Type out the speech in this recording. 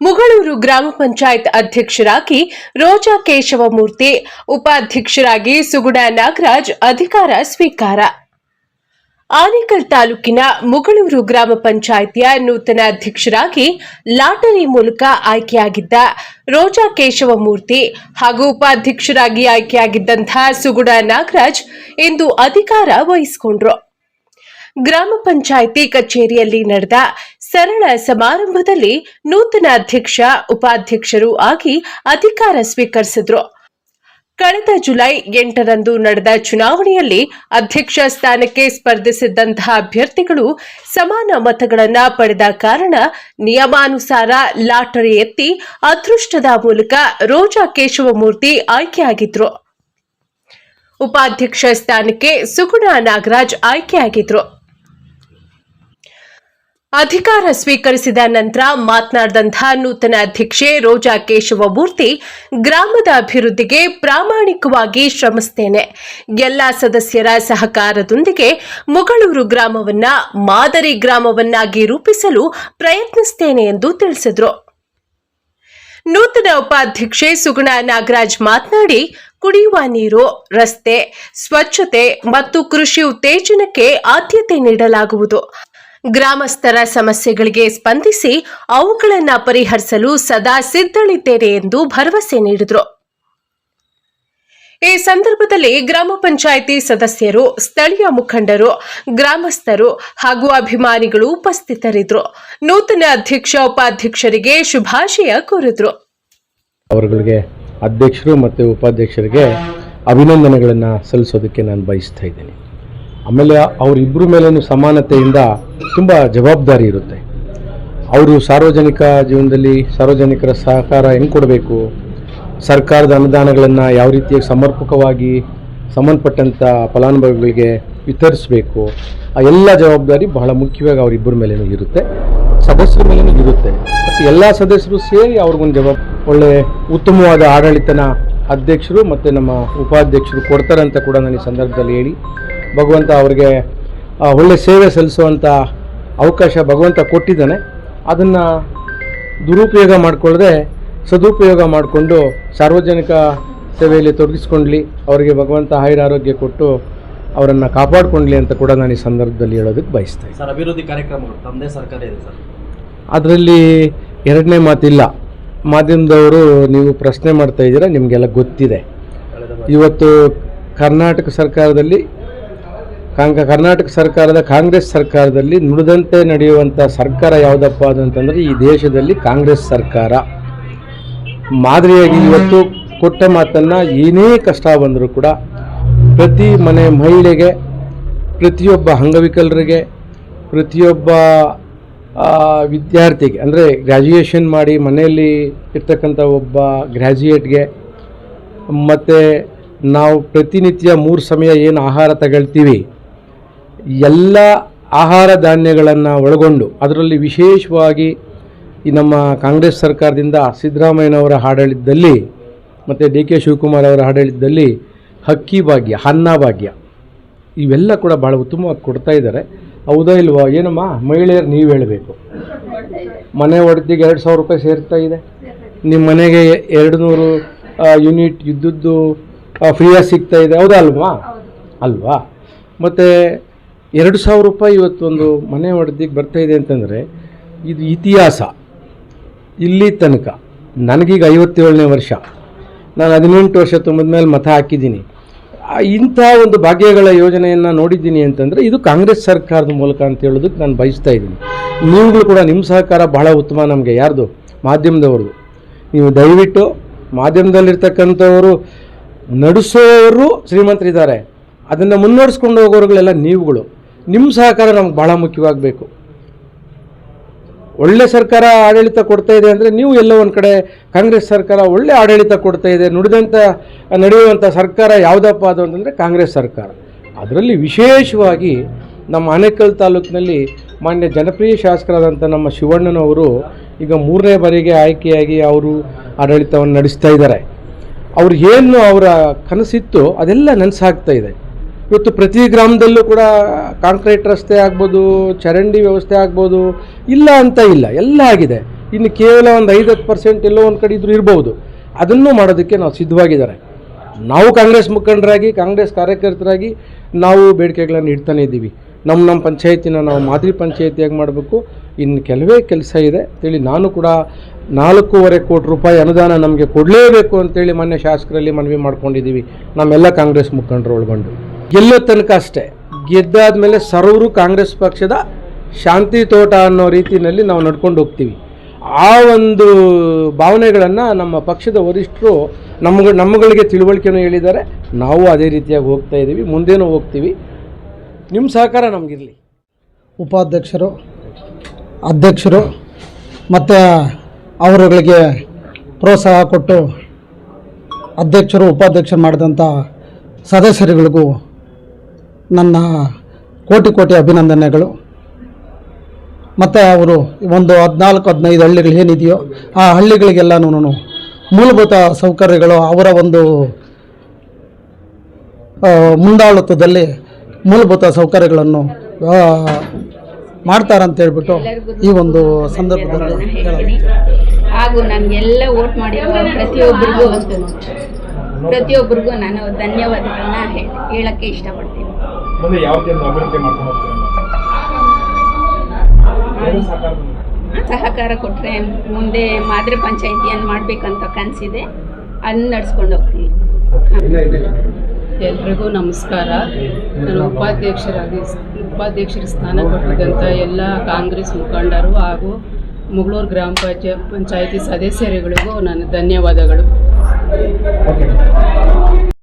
ಮುಗಳೂರು ಗ್ರಾಮ ಪಂಚಾಯತ್ ಅಧ್ಯಕ್ಷರಾಗಿ ರೋಜಾ ಕೇಶವಮೂರ್ತಿ, ಉಪಾಧ್ಯಕ್ಷರಾಗಿ ಸುಗುಣ ನಾಗರಾಜ್ ಅಧಿಕಾರ ಸ್ವೀಕಾರ. ಆನೇಕಲ್ ತಾಲೂಕಿನ ಮುಗಳೂರು ಗ್ರಾಮ ಪಂಚಾಯಿತಿಯ ನೂತನ ಅಧ್ಯಕ್ಷರಾಗಿ ಲಾಟರಿ ಮೂಲಕ ಆಯ್ಕೆಯಾಗಿದ್ದ ರೋಜಾ ಕೇಶವಮೂರ್ತಿ ಹಾಗೂ ಉಪಾಧ್ಯಕ್ಷರಾಗಿ ಆಯ್ಕೆಯಾಗಿದ್ದಂತಹ ಸುಗುಣ ನಾಗರಾಜ್ ಇಂದು ಅಧಿಕಾರ ವಹಿಸಿಕೊಂಡ್ರು. ಗ್ರಾಮ ಪಂಚಾಯಿತಿ ಕಚೇರಿಯಲ್ಲಿ ನಡೆದ ಸರಳ ಸಮಾರಂಭದಲ್ಲಿ ನೂತನ ಅಧ್ಯಕ್ಷ, ಉಪಾಧ್ಯಕ್ಷರು ಆಗಿ ಅಧಿಕಾರ ಸ್ವೀಕರಿಸಿದ್ರು. ಕಳೆದ ಜುಲೈ ಎಂಟರಂದು ನಡೆದ ಚುನಾವಣೆಯಲ್ಲಿ ಅಧ್ಯಕ್ಷ ಸ್ಥಾನಕ್ಕೆ ಸ್ಪರ್ಧಿಸಿದ್ದಂತಹ ಅಭ್ಯರ್ಥಿಗಳು ಸಮಾನ ಮತಗಳನ್ನು ಪಡೆದ ಕಾರಣ ನಿಯಮಾನುಸಾರ ಲಾಟರಿ ಎತ್ತಿ ಅದೃಷ್ಟದ ಮೂಲಕ ರೋಜಾ ಕೇಶವಮೂರ್ತಿ ಆಯ್ಕೆಯಾಗಿದ್ರು. ಉಪಾಧ್ಯಕ್ಷ ಸ್ಥಾನಕ್ಕೆ ಸುಗುಣ ನಾಗರಾಜ್ ಆಯ್ಕೆಯಾಗಿದ್ರು. ಅಧಿಕಾರ ಸ್ವೀಕರಿಸಿದ ನಂತರ ಮಾತನಾಡಿದಂತಹ ನೂತನ ಅಧ್ಯಕ್ಷೆ ರೋಜಾ ಕೇಶವಮೂರ್ತಿ, ಗ್ರಾಮದ ಅಭಿವೃದ್ಧಿಗೆ ಪ್ರಾಮಾಣಿಕವಾಗಿ ಶ್ರಮಿಸುತ್ತೇನೆ ಎಲ್ಲ ಸದಸ್ಯರ ಸಹಕಾರದೊಂದಿಗೆ ಮುಗಳೂರು ಗ್ರಾಮವನ್ನ ಮಾದರಿ ಗ್ರಾಮವನ್ನಾಗಿ ರೂಪಿಸಲು ಪ್ರಯತ್ನಿಸುತ್ತೇನೆ ಎಂದು ತಿಳಿಸಿದರು. ನೂತನ ಉಪಾಧ್ಯಕ್ಷೆ ಸುಗುಣ ನಾಗರಾಜ್ ಮಾತನಾಡಿ, ಕುಡಿಯುವ ನೀರು, ರಸ್ತೆ, ಸ್ವಚ್ಛತೆ ಮತ್ತು ಕೃಷಿ ಉತ್ತೇಜನಕ್ಕೆ ಆದ್ಯತೆ ನೀಡಲಾಗುವುದು. ಗ್ರಾಮಸ್ಥರ ಸಮಸ್ಯೆಗಳಿಗೆ ಸ್ಪಂದಿಸಿ ಅವುಗಳನ್ನು ಪರಿಹರಿಸಲು ಸದಾ ಸಿದ್ಧಳಿದ್ದೇನೆ ಎಂದು ಭರವಸೆ ನೀಡಿದರು. ಈ ಸಂದರ್ಭದಲ್ಲಿ ಗ್ರಾಮ ಪಂಚಾಯಿತಿ ಸದಸ್ಯರು, ಸ್ಥಳೀಯ ಮುಖಂಡರು, ಗ್ರಾಮಸ್ಥರು ಹಾಗೂ ಅಭಿಮಾನಿಗಳು ಉಪಸ್ಥಿತರಿದ್ದರು. ನೂತನ ಅಧ್ಯಕ್ಷ, ಉಪಾಧ್ಯಕ್ಷರಿಗೆ ಶುಭಾಶಯ ಕೋರಿದ್ರು. ಅವರುಗಳಿಗೆ ಅಧ್ಯಕ್ಷರು ಮತ್ತು ಉಪಾಧ್ಯಕ್ಷರಿಗೆ ಅಭಿನಂದನೆಗಳನ್ನು ಸಲ್ಲಿಸೋದಕ್ಕೆ ನಾನು ಬಯಸ್ತಾ ಇದ್ದೀನಿ. ಆಮೇಲೆ ಅವರಿಬ್ಬರ ಮೇಲೂ ಸಮಾನತೆಯಿಂದ ತುಂಬ ಜವಾಬ್ದಾರಿ ಇರುತ್ತೆ. ಅವರು ಸಾರ್ವಜನಿಕ ಜೀವನದಲ್ಲಿ ಸಾರ್ವಜನಿಕರ ಸಹಕಾರ ಹೆಂಗೆ ಕೊಡಬೇಕು? ಸರ್ಕಾರದ ಅನುದಾನಗಳನ್ನು ಯಾವ ರೀತಿಯಾಗಿ ಸಮರ್ಪಕವಾಗಿ ಸಂಬಂಧಪಟ್ಟಂಥ ಫಲಾನುಭವಿಗಳಿಗೆ ವಿತರಿಸಬೇಕು? ಆ ಎಲ್ಲ ಜವಾಬ್ದಾರಿ ಬಹಳ ಮುಖ್ಯವಾಗಿ ಅವರಿಬ್ಬರ ಮೇಲೇನೂ ಇರುತ್ತೆ. ಸದಸ್ಯರ ಮೇಲೇನೂ ಇರುತ್ತೆ. ಮತ್ತು ಎಲ್ಲ ಸದಸ್ಯರು ಸೇರಿ ಅವ್ರಿಗೊಂದು ಜವಾಬ್, ಒಳ್ಳೆ ಉತ್ತಮವಾದ ಆಡಳಿತನ ಅಧ್ಯಕ್ಷರು ಮತ್ತು ನಮ್ಮ ಉಪಾಧ್ಯಕ್ಷರು ಕೊಡ್ತಾರೆ ಅಂತ ಕೂಡ ನಾನು ಈ ಸಂದರ್ಭದಲ್ಲಿ ಹೇಳಿ ಭಗವಂತ ಅವ್ರಿಗೆ ಒಳ್ಳೆ ಸೇವೆ ಸಲ್ಲಿಸುವಂಥ ಅವಕಾಶ ಭಗವಂತ ಕೊಟ್ಟಿದ್ದಾನೆ. ಅದನ್ನು ದುರುಪಯೋಗ ಮಾಡಿಕೊಳ್ಳದೆ ಸದುಪಯೋಗ ಮಾಡಿಕೊಂಡು ಸಾರ್ವಜನಿಕ ಸೇವೆಯಲ್ಲಿ ತೊಡಗಿಸ್ಕೊಂಡ್ಲಿ ಅವರಿಗೆ ಭಗವಂತ ಆಯುರ ಆರೋಗ್ಯ ಕೊಟ್ಟು ಅವರನ್ನು ಕಾಪಾಡಿಕೊಂಡ್ಲಿ ಅಂತ ಕೂಡ ನಾನು ಈ ಸಂದರ್ಭದಲ್ಲಿ ಹೇಳೋದಕ್ಕೆ ಬಯಸ್ತೇನೆ ಸರ್ ಅಭಿವೃದ್ಧಿ ಕಾರ್ಯಕ್ರಮಗಳು ತಮ್ಮದೇ ಸರ್ಕಾರ ಇದೆ ಸರ್. ಅದರಲ್ಲಿ ಎರಡನೇ ಮಾತಿಲ್ಲ. ಮಾಧ್ಯಮದವರು ನೀವು ಪ್ರಶ್ನೆ ಮಾಡ್ತಾ ಇದ್ದೀರಾ ನಿಮಗೆಲ್ಲ ಗೊತ್ತಿದೆ. ಇವತ್ತು ಕರ್ನಾಟಕ ಸರ್ಕಾರದಲ್ಲಿ ಕರ್ನಾಟಕ ಸರ್ಕಾರದ ಕಾಂಗ್ರೆಸ್ ಸರ್ಕಾರದಲ್ಲಿ ನುಡಿದಂತೆ ನಡೆಯುವಂಥ ಸರ್ಕಾರ ಯಾವುದಪ್ಪ ಅಂತಂದರೆ ಈ ದೇಶದಲ್ಲಿ ಕಾಂಗ್ರೆಸ್ ಸರ್ಕಾರ. ಮಾದರಿಯಾಗಿ ಇವತ್ತು ಕೊಟ್ಟ ಮಾತನ್ನು ಏನೇ ಕಷ್ಟ ಬಂದರೂ ಕೂಡ ಪ್ರತಿ ಮನೆ ಮಹಿಳೆಗೆ, ಪ್ರತಿಯೊಬ್ಬ ಅಂಗವಿಕಲರಿಗೆ, ಪ್ರತಿಯೊಬ್ಬ ವಿದ್ಯಾರ್ಥಿಗೆ, ಅಂದರೆ ಗ್ರ್ಯಾಜುಯೇಷನ್ ಮಾಡಿ ಮನೆಯಲ್ಲಿ ಇರ್ತಕ್ಕಂಥ ಒಬ್ಬ ಗ್ರ್ಯಾಜುಯೇಟ್ಗೆ ಮತ್ತು ನಾವು ಪ್ರತಿನಿತ್ಯ ಮೂರು ಸಮಯ ಏನು ಆಹಾರ ತಗೊಳ್ತೀವಿ ಎಲ್ಲ ಆಹಾರ ಧಾನ್ಯಗಳನ್ನು ಒಳಗೊಂಡು ಅದರಲ್ಲಿ ವಿಶೇಷವಾಗಿ ಈ ನಮ್ಮ ಕಾಂಗ್ರೆಸ್ ಸರ್ಕಾರದಿಂದ ಸಿದ್ದರಾಮಯ್ಯನವರ ಆಡಳಿತದಲ್ಲಿ ಮತ್ತು ಡಿ ಕೆ ಶಿವಕುಮಾರ್ ಅವರ ಆಡಳಿತದಲ್ಲಿ ಹಕ್ಕಿ ಭಾಗ್ಯ ಅನ್ನ ಭಾಗ್ಯ ಇವೆಲ್ಲ ಕೂಡ ಭಾಳ ಉತ್ತಮವಾಗಿ ಕೊಡ್ತಾ ಇದ್ದಾರೆ. ಹೌದಾ ಇಲ್ವಾ? ಏನಮ್ಮ? ಮಹಿಳೆಯರು ನೀವು ಹೇಳಬೇಕು. ಮನೆ ಒಡೆದಿಗೆ ಎರಡು ಸಾವಿರ ರೂಪಾಯಿ ಸೇರ್ತಾ ಇದೆ. ನಿಮ್ಮ ಮನೆಗೆ ಎರಡು ನೂರು ಯೂನಿಟ್ ಇದ್ದದ್ದು ಫ್ರೀಯಾಗಿ ಸಿಗ್ತಾ ಇದೆ. ಹೌದಾ ಅಲ್ವಾ? ಅಲ್ವಾ? ಮತ್ತು ಎರಡು ಸಾವಿರ ರೂಪಾಯಿ ಇವತ್ತೊಂದು ಮನೆ ಒಡೆದಿಗೆ ಬರ್ತಾ ಇದೆ ಅಂತಂದರೆ, ಇದು ಇತಿಹಾಸ. ಇಲ್ಲಿ ತನಕ, ನನಗೀಗ ಐವತ್ತೇಳನೇ ವರ್ಷ. ನಾನು ಹದಿನೆಂಟು ವರ್ಷ ತುಂಬಿದ ಮೇಲೆ ಮತ ಹಾಕಿದ್ದೀನಿ. ಇಂಥ ಒಂದು ಭಾಗ್ಯಗಳ ಯೋಜನೆಯನ್ನು ನೋಡಿದ್ದೀನಿ ಅಂತಂದರೆ, ಇದು ಕಾಂಗ್ರೆಸ್ ಸರ್ಕಾರದ ಮೂಲಕ ಅಂತ ಹೇಳೋದಕ್ಕೆ ನಾನು ಬಯಸ್ತಾ ಇದ್ದೀನಿ. ನೀವುಗಳು ಕೂಡ ನಿಮ್ಮ ಸಹಕಾರ ಬಹಳ ಉತ್ತಮ ನಮಗೆ, ಯಾರ್ದು? ಮಾಧ್ಯಮದವ್ರದ್ದು ನೀವು ದಯವಿಟ್ಟು ಮಾಧ್ಯಮದಲ್ಲಿರ್ತಕ್ಕಂಥವರು, ನಡೆಸೋರು ಶ್ರೀಮಂತರಿದ್ದಾರೆ. ಅದನ್ನು ಮುನ್ನಡೆಸ್ಕೊಂಡು ಹೋಗೋರುಗಳೆಲ್ಲ ನೀವುಗಳು. ನಿಮ್ಮ ಸಹಕಾರ ನಮ್ಗೆ ಭಾಳ ಮುಖ್ಯವಾಗಬೇಕು. ಒಳ್ಳೆ ಸರ್ಕಾರ ಆಡಳಿತ ಕೊಡ್ತಾ ಇದೆ ಅಂದರೆ ನೀವು ಎಲ್ಲೋ ಒಂದು ಕಡೆ ಕಾಂಗ್ರೆಸ್ ಸರ್ಕಾರ ಒಳ್ಳೆ ಆಡಳಿತ ಕೊಡ್ತಾ ಇದೆ ನುಡಿದಂಥ ನಡೆಯುವಂಥ ಸರ್ಕಾರ ಯಾವುದಪ್ಪ ಅದು ಅಂತಂದರೆ ಕಾಂಗ್ರೆಸ್ ಸರ್ಕಾರ. ಅದರಲ್ಲಿ ವಿಶೇಷವಾಗಿ ನಮ್ಮ ಆನೇಕಲ್ ತಾಲೂಕಿನಲ್ಲಿ ಮಾನ್ಯ ಜನಪ್ರಿಯ ಶಾಸಕರಾದಂಥ ನಮ್ಮ ಶಿವಣ್ಣನವರು ಈಗ ಮೂರನೇ ಬಾರಿಗೆ ಆಯ್ಕೆಯಾಗಿ ಅವರು ಆಡಳಿತವನ್ನು ನಡೆಸ್ತಾ ಇದ್ದಾರೆ. ಅವ್ರು ಏನು ಅವರ ಕನಸಿತ್ತು ಅದೆಲ್ಲ ನನಸಾಗ್ತಾ ಇದೆ. ಇವತ್ತು ಪ್ರತಿ ಗ್ರಾಮದಲ್ಲೂ ಕೂಡ ಕಾಂಕ್ರೀಟ್ ರಸ್ತೆ ಆಗ್ಬೋದು, ಚರಂಡಿ ವ್ಯವಸ್ಥೆ ಆಗ್ಬೋದು, ಇಲ್ಲ ಅಂತ ಇಲ್ಲ, ಎಲ್ಲ ಆಗಿದೆ. ಇನ್ನು ಕೇವಲ ಒಂದು ಐದು ಹತ್ತು ಪರ್ಸೆಂಟ್ ಎಲ್ಲೋ ಒಂದು ಕಡೆ ಇದ್ರೂ ಇರ್ಬೋದು. ಅದನ್ನು ಮಾಡೋದಕ್ಕೆ ನಾವು ಸಿದ್ಧವಾಗಿದ್ದಾರೆ. ನಾವು ಕಾಂಗ್ರೆಸ್ ಮುಖಂಡರಾಗಿ, ಕಾಂಗ್ರೆಸ್ ಕಾರ್ಯಕರ್ತರಾಗಿ ನಾವು ಬೇಡಿಕೆಗಳನ್ನು ಇಡ್ತಾನೆ ಇದ್ದೀವಿ. ನಮ್ಮ ನಮ್ಮ ಪಂಚಾಯತಿನ ನಾವು ಮಾದರಿ ಪಂಚಾಯತಿಯಾಗಿ ಮಾಡಬೇಕು. ಇನ್ನು ಕೆಲವೇ ಕೆಲಸ ಇದೆ ಅಂತೇಳಿ ನಾನು ಕೂಡ ನಾಲ್ಕೂವರೆ ಕೋಟಿ ರೂಪಾಯಿ ಅನುದಾನ ನಮಗೆ ಕೊಡಲೇಬೇಕು ಅಂತೇಳಿ ಮೊನ್ನೆ ಶಾಸಕರಲ್ಲಿ ಮನವಿ ಮಾಡ್ಕೊಂಡಿದ್ದೀವಿ. ನಮ್ಮೆಲ್ಲ ಕಾಂಗ್ರೆಸ್ ಮುಖಂಡರು ಒಳಗೊಂಡು. ಗೆಲ್ಲೋ ತನಕ ಅಷ್ಟೇ. ಗೆದ್ದಾದ್ಮೇಲೆ ಸರ್ವರು ಕಾಂಗ್ರೆಸ್ ಪಕ್ಷದ ಶಾಂತಿ ತೋಟ ಅನ್ನೋ ರೀತಿಯಲ್ಲಿ ನಾವು ನಡ್ಕೊಂಡು ಹೋಗ್ತೀವಿ. ಆ ಒಂದು ಭಾವನೆಗಳನ್ನು ನಮ್ಮ ಪಕ್ಷದ ವರಿಷ್ಠರು ನಮ್ಗೆ, ನಮ್ಮಗಳಿಗೆ ತಿಳುವಳಿಕೆನೂ ಹೇಳಿದ್ದಾರೆ. ನಾವು ಅದೇ ರೀತಿಯಾಗಿ ಹೋಗ್ತಾ ಇದ್ದೀವಿ. ಮುಂದೇನೂ ಹೋಗ್ತೀವಿ. ನಿಮ್ಮ ಸಹಕಾರ ನಮಗಿರಲಿ. ಉಪಾಧ್ಯಕ್ಷರು, ಅಧ್ಯಕ್ಷರು ಮತ್ತು ಅವರುಗಳಿಗೆ ಪ್ರೋತ್ಸಾಹ ಕೊಟ್ಟು ಅಧ್ಯಕ್ಷರು, ಉಪಾಧ್ಯಕ್ಷರು ಮಾಡಿದಂಥ ಸದಸ್ಯರುಗಳಿಗೂ ನನ್ನ ಕೋಟಿ ಕೋಟಿ ಅಭಿನಂದನೆಗಳು. ಮತ್ತು ಅವರು ಒಂದು ಹದಿನಾಲ್ಕು ಹದಿನೈದು ಹಳ್ಳಿಗಳು ಏನಿದೆಯೋ ಆ ಹಳ್ಳಿಗಳಿಗೆಲ್ಲನೂ ಮೂಲಭೂತ ಸೌಕರ್ಯಗಳು ಅವರ ಒಂದು ಮುಂದಾಳತ್ವದಲ್ಲಿ ಮೂಲಭೂತ ಸೌಕರ್ಯಗಳನ್ನು ಆ, ಮಾಡ್ತಾರಂತ ಹೇಳ್ಬಿಟ್ಟು ಈ ಒಂದು ಸಂದರ್ಭದಲ್ಲಿ ಹಾಗೂ ನನಗೆಲ್ಲ ಓಟ್ ಮಾಡಿರುವ ಪ್ರತಿಯೊಬ್ಬರಿಗೂ ಪ್ರತಿಯೊಬ್ಬರಿಗೂ ನಾನು ಧನ್ಯವಾದಗಳನ್ನ ಹೇಳಕ್ಕೆ ಇಷ್ಟಪಡ್ತೀನಿ. ಮುಂದೆ ಯಾವ ರೀತಿ ಅಭಿವೃದ್ಧಿ ಮಾಡ್ಕೊಂಡು ಹೋಗ್ತೀರಾ? ಸಹಕಾರ ಕೊಟ್ಟರೆ ಮುಂದೆ ಮಾದರಿ ಪಂಚಾಯಿತಿಯನ್ನು ಮಾಡಬೇಕಂತ ಕನಸಿದೆ. ಅಲ್ಲಿ ನಡ್ಸ್ಕೊಂಡು ಹೋಗ್ತೀವಿ. ಎಲ್ರಿಗೂ ನಮಸ್ಕಾರ. ನಾನು ಉಪಾಧ್ಯಕ್ಷರಾಗಿ ಉಪಾಧ್ಯಕ್ಷರ ಸ್ಥಾನ ಕೊಟ್ಟಿದ್ದಂಥ ಎಲ್ಲ ಕಾಂಗ್ರೆಸ್ ಮುಖಂಡರು ಹಾಗೂ ಮುಗಳೂರು ಗ್ರಾಮ ಪಂಚಾಯ ಪಂಚಾಯಿತಿ ಸದಸ್ಯರುಗಳಿಗೂ ನಾನು ಧನ್ಯವಾದಗಳು.